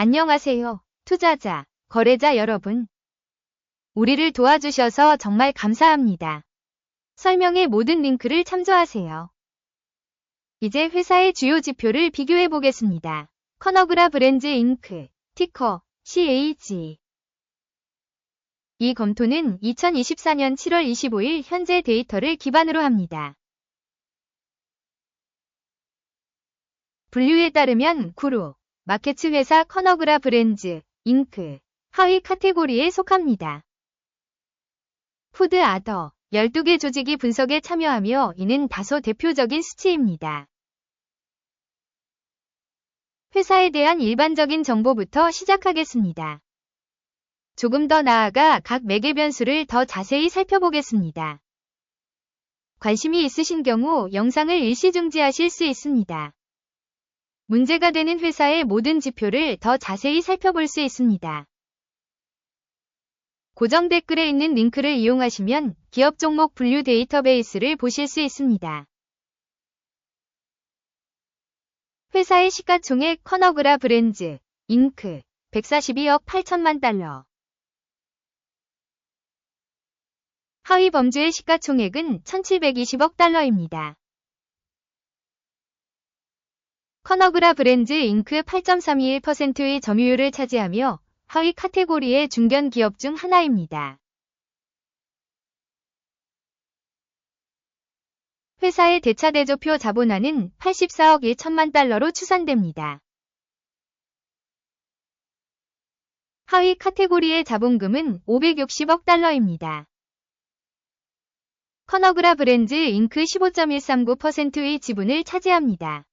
안녕하세요. 투자자, 거래자 여러분. 우리를 도와주셔서 정말 감사합니다. 설명의 모든 링크를 참조하세요. 이제 회사의 주요 지표를 비교해 보겠습니다. 커너그라 브랜즈 잉크, 티커, CAG. 이 검토는 2024년 7월 25일 현재 데이터를 기반으로 합니다. 분류에 따르면 구루, 마케츠 회사 커너그라 브랜즈, 잉크, 하위 카테고리에 속합니다. 푸드 아더, 12개 조직이 분석에 참여하며 이는 다소 대표적인 수치입니다. 회사에 대한 일반적인 정보부터 시작하겠습니다. 조금 더 나아가 각 매개 변수를 더 자세히 살펴보겠습니다. 관심이 있으신 경우 영상을 일시 중지하실 수 있습니다. 문제가 되는 회사의 모든 지표를 더 자세히 살펴볼 수 있습니다. 고정 댓글에 있는 링크를 이용하시면 기업 종목 분류 데이터베이스를 보실 수 있습니다. 회사의 시가총액 커너그라 브랜즈, 잉크, 142억 8천만 달러. 하위 범주의 시가총액은 1720억 달러입니다. 커너그라 브랜즈 잉크 8.321%의 점유율을 차지하며 하위 카테고리의 중견 기업 중 하나입니다. 회사의 대차대조표 자본화는 84억 1천만 달러로 추산됩니다. 하위 카테고리의 자본금은 560억 달러입니다. 커너그라 브랜즈 잉크 15.139%의 지분을 차지합니다.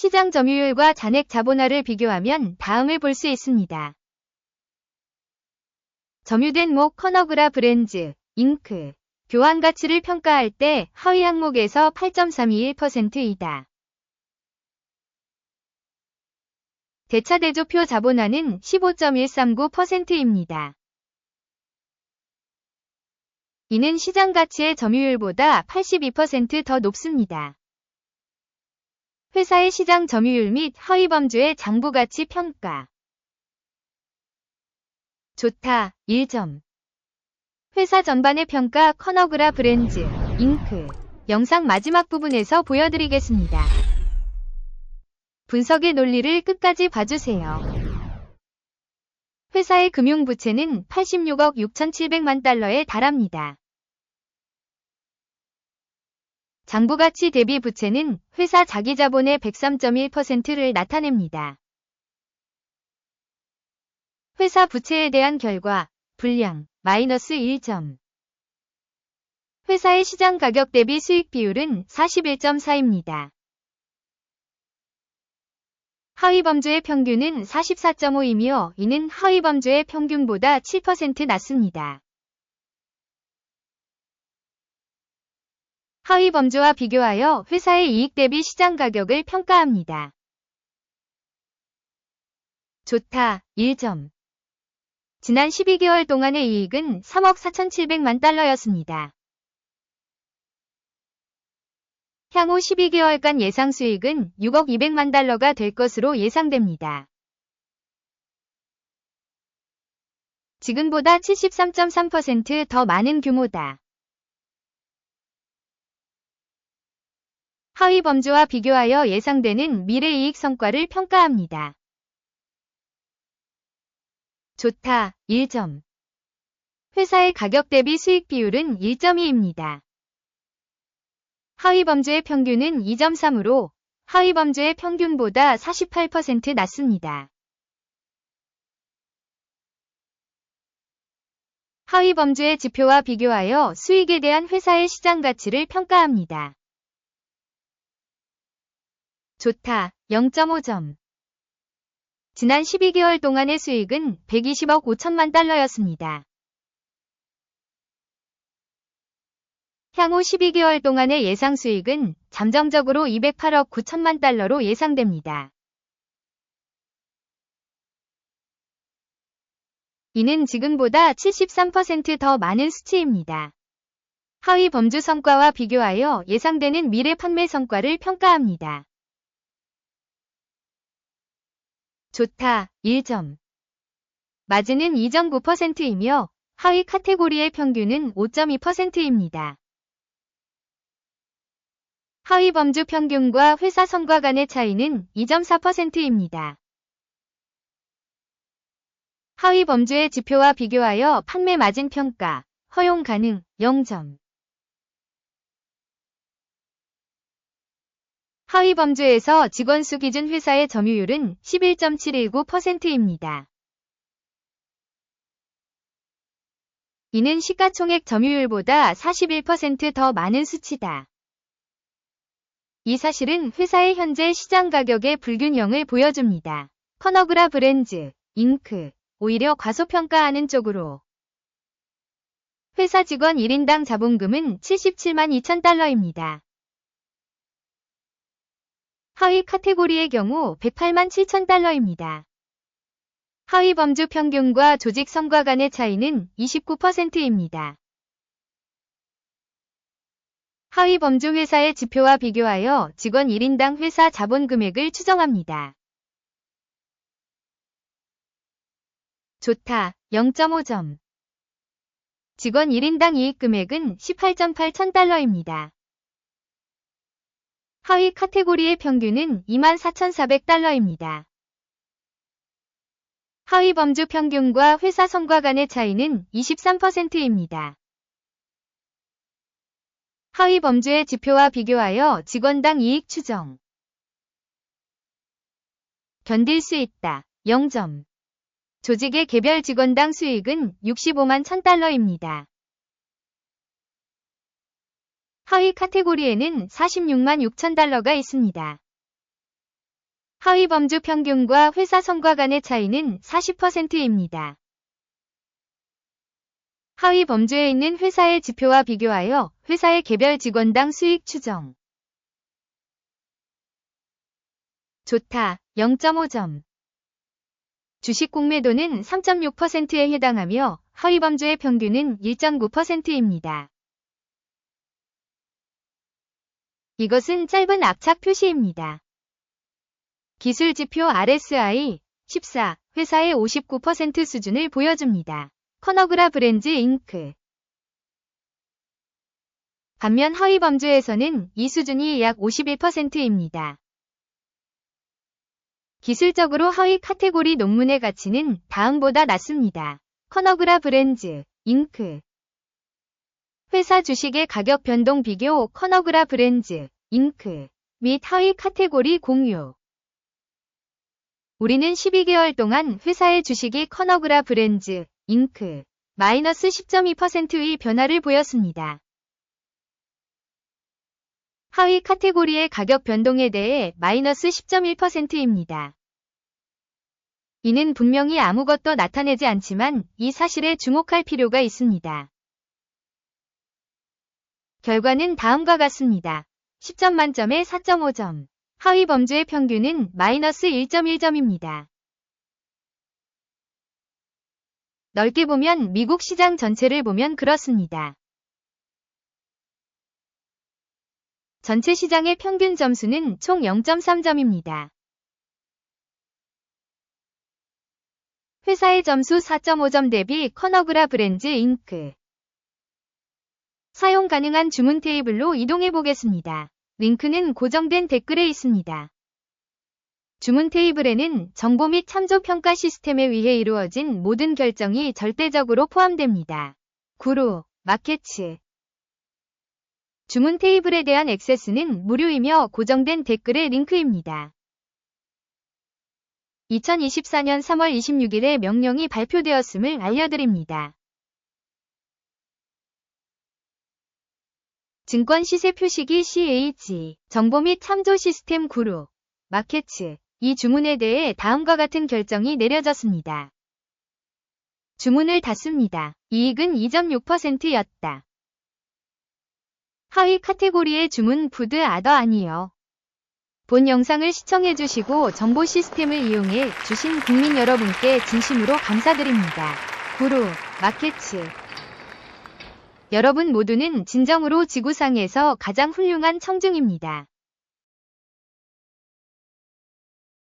시장 점유율과 잔액 자본화를 비교하면 다음을 볼 수 있습니다. 점유된 목 커너그라 브랜즈, 잉크, 교환 가치를 평가할 때 하위 항목에서 8.321%이다. 대차대조표 자본화는 15.139%입니다. 이는 시장 가치의 점유율보다 82%더 높습니다. 회사의 시장 점유율 및 하위 범주의 장부 가치 평가. 좋다, 1점. 회사 전반의 평가 커너그라 브랜즈, 잉크. 영상 마지막 부분에서 보여드리겠습니다. 분석의 논리를 끝까지 봐주세요. 회사의 금융부채는 86억 6,700만 달러에 달합니다. 장부가치 대비 부채는 회사 자기자본의 103.1%를 나타냅니다. 회사 부채에 대한 결과, 불량, 마이너스 1점. 회사의 시장 가격 대비 수익 비율은 41.4입니다. 하위 범주의 평균은 44.5이며 이는 하위 범주의 평균보다 7% 낮습니다. 하위 범주와 비교하여 회사의 이익 대비 시장 가격을 평가합니다. 좋다, 1점. 지난 12개월 동안의 이익은 3억 4,700만 달러였습니다. 향후 12개월간 예상 수익은 6억 200만 달러가 될 것으로 예상됩니다. 지금보다 73.3%더 많은 규모다. 하위 범주와 비교하여 예상되는 미래 이익 성과를 평가합니다. 좋다, 1점. 회사의 가격 대비 수익 비율은 1.2입니다. 하위 범주의 평균은 2.3으로 하위 범주의 평균보다 48% 낮습니다. 하위 범주의 지표와 비교하여 수익에 대한 회사의 시장 가치를 평가합니다. 좋다, 0.5점. 지난 12개월 동안의 수익은 120억 5천만 달러였습니다. 향후 12개월 동안의 예상 수익은 잠정적으로 208억 9천만 달러로 예상됩니다. 이는 지금보다 73%더 많은 수치입니다. 하위 범주 성과와 비교하여 예상되는 미래 판매 성과를 평가합니다. 좋다 1점. 마진은 2.9%이며 하위 카테고리의 평균은 5.2%입니다. 하위 범주 평균과 회사 성과 간의 차이는 2.4%입니다. 하위 범주의 지표와 비교하여 판매 마진 평가, 허용 가능 0점. 하위 범주에서 직원 수 기준 회사의 점유율은 11.719%입니다. 이는 시가총액 점유율보다 41%더 많은 수치다. 이 사실은 회사의 현재 시장 가격의 불균형을 보여줍니다. 커너그라 브랜즈, 잉크, 오히려 과소평가하는 쪽으로 회사 직원 1인당 자본금은 77만 2천 달러입니다. 하위 카테고리의 경우 108만 7천 달러입니다. 하위 범주 평균과 조직 성과 간의 차이는 29%입니다. 하위 범주 회사의 지표와 비교하여 직원 1인당 회사 자본 금액을 추정합니다. 좋다 0.5점 직원 1인당 이익 금액은 18.8천 달러입니다. 하위 카테고리의 평균은 24,400달러입니다. 하위 범주 평균과 회사 성과 간의 차이는 23%입니다. 하위 범주의 지표와 비교하여 직원당 이익 추정. 견딜 수 있다. 0점. 조직의 개별 직원당 수익은 65만 1000달러입니다. 하위 카테고리에는 46만 6천 달러가 있습니다. 하위 범주 평균과 회사 성과 간의 차이는 40%입니다. 하위 범주에 있는 회사의 지표와 비교하여 회사의 개별 직원당 수익 추정. 좋다. 0.5점. 주식 공매도는 3.6%에 해당하며 하위 범주의 평균은 1.9%입니다. 이것은 짧은 압착 표시입니다. 기술 지표 RSI 14 회사의 59% 수준을 보여줍니다. 커너그라 브랜즈 잉크 반면 하위 범주에서는 이 수준이 약 51%입니다. 기술적으로 하위 카테고리 논문의 가치는 다음보다 낮습니다. 커너그라 브랜즈 잉크 회사 주식의 가격 변동 비교 커너그라 브랜즈, 잉크 및 하위 카테고리 공유 우리는 12개월 동안 회사의 주식이 커너그라 브랜즈, 잉크 마이너스 10.2%의 변화를 보였습니다. 하위 카테고리의 가격 변동에 대해 마이너스 10.1%입니다. 이는 분명히 아무것도 나타내지 않지만 이 사실에 주목할 필요가 있습니다. 결과는 다음과 같습니다. 10점 만점에 4.5점. 하위 범주의 평균은 마이너스 1.1점입니다. 넓게 보면 미국 시장 전체를 보면 그렇습니다. 전체 시장의 평균 점수는 총 0.3점입니다. 회사의 점수 4.5점 대비 커너그라 브랜즈 잉크 사용 가능한 주문 테이블로 이동해 보겠습니다. 링크는 고정된 댓글에 있습니다. 주문 테이블에는 정보 및 참조 평가 시스템에 의해 이루어진 모든 결정이 절대적으로 포함됩니다. 구루, 마켓츠 주문 테이블에 대한 액세스는 무료이며 고정된 댓글의 링크입니다. 2024년 3월 26일에 명령이 발표되었음을 알려드립니다. 증권 시세 표시기 CH, 정보 및 참조 시스템 그룹, 마켓츠, 이 주문에 대해 다음과 같은 결정이 내려졌습니다. 주문을 닫습니다. 이익은 2.6%였다. 하위 카테고리의 주문 푸드 아더 아니요. 본 영상을 시청해주시고 정보 시스템을 이용해 주신 국민 여러분께 진심으로 감사드립니다. 구루, 마켓츠, 여러분 모두는 진정으로 지구상에서 가장 훌륭한 청중입니다.